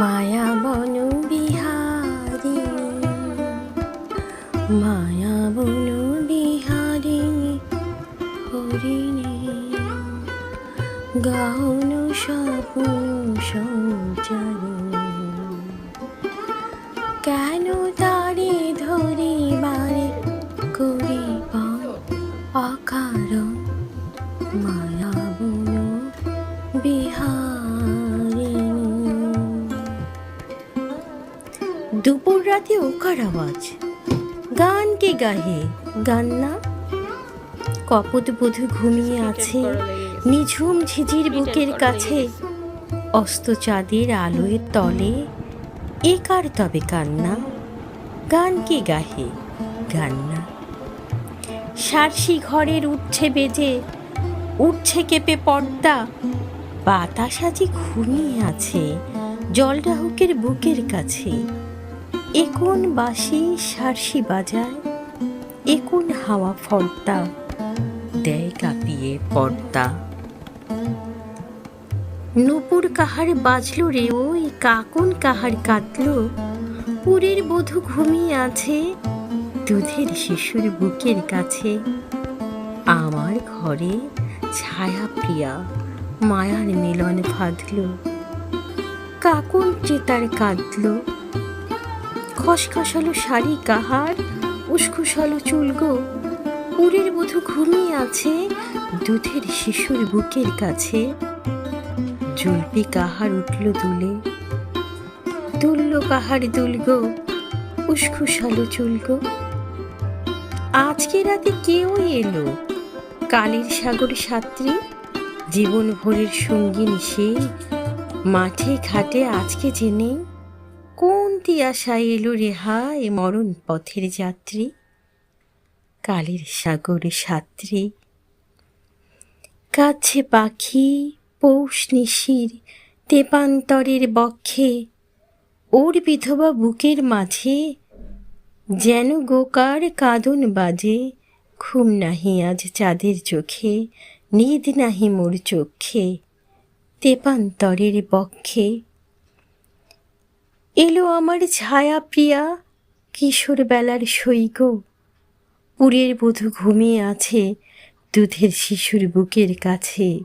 মায়া বন বিহারিণী মায়া বন বিহারিণী হরিণী গাউন স্বপ্ন সঞ্চারিণী। দুপুর রাতে ওকার আওয়াজ? গান কে গাহে? গান না কপট বধূ ঘুমিয়ে আছে, নিঝুম ঝিঝির বুকের কাছে, অস্ত চাঁদের আলোয় তলে, এ কার তবে কান্না? গান কে গাহে? গান না সারসি ঘরের উঠছে বেজে, উঠছে কেঁপে পর্দা, বাতাস আজি ঘুমিয়ে আছে, জলডাহুকের বুকের কাছে। এ কোন বাসি সারসি বাজায় এ কোন হাওয়া ফর্দা দেয় কাঁপিয়ে পর্দা। নুপুর কাহার বাজল রে ওই, কাকুন কাহার কাঁদলো, পুরের বধূ ঘুমিয়ে আছে, দুধের শিশুর বুকের কাছে। আমার ঘরে ছায়া প্রিয়া মায়ার মিলন বাঁধল কাকুন চেতার কাঁদল খসখসালো শাড়ি কাহার উস্কুসালো চুলগো। পুরের বধূ ঘুমিয়ে আছে দুধের শিশুর বুকের কাছে। জুলপি কাহার উঠল দুলে, দুলল কাহার দুলগো উস্কুসালো চুলগো। আজকে রাতে কেউ এলো, কালীর সাগর সাত্রী জীবন ভরের সঙ্গিনী সে। মাঠে ঘাটে আজকে জেনে কোন তিয়াশায় এলো রেহাই মরণ পথের যাত্রী, কালের সাগরে সাত্রী। কাছে পাখি, পৌষ নিশির, তেপান্তরের বক্ষে, ওর বিধবা বুকের মাঝে, যেন গোকার কাঁদন বাজে, ঘুম নাহি আজ চাঁদের চোখে, নিদ নাহি মোর চোখে, তেপান্তরের বক্ষে। এলো আমার ছায়া প্রিয়া, কিশোর বেলার সৈক। পুরের বধূ ঘুমিয়ে আছে দুধের শিশুর বুকের কাছে।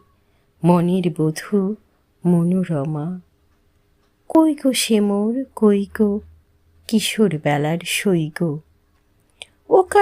মনের বধূ মনোরমা। মোর, কই গো কিশোর বেলার সৈক? ও কার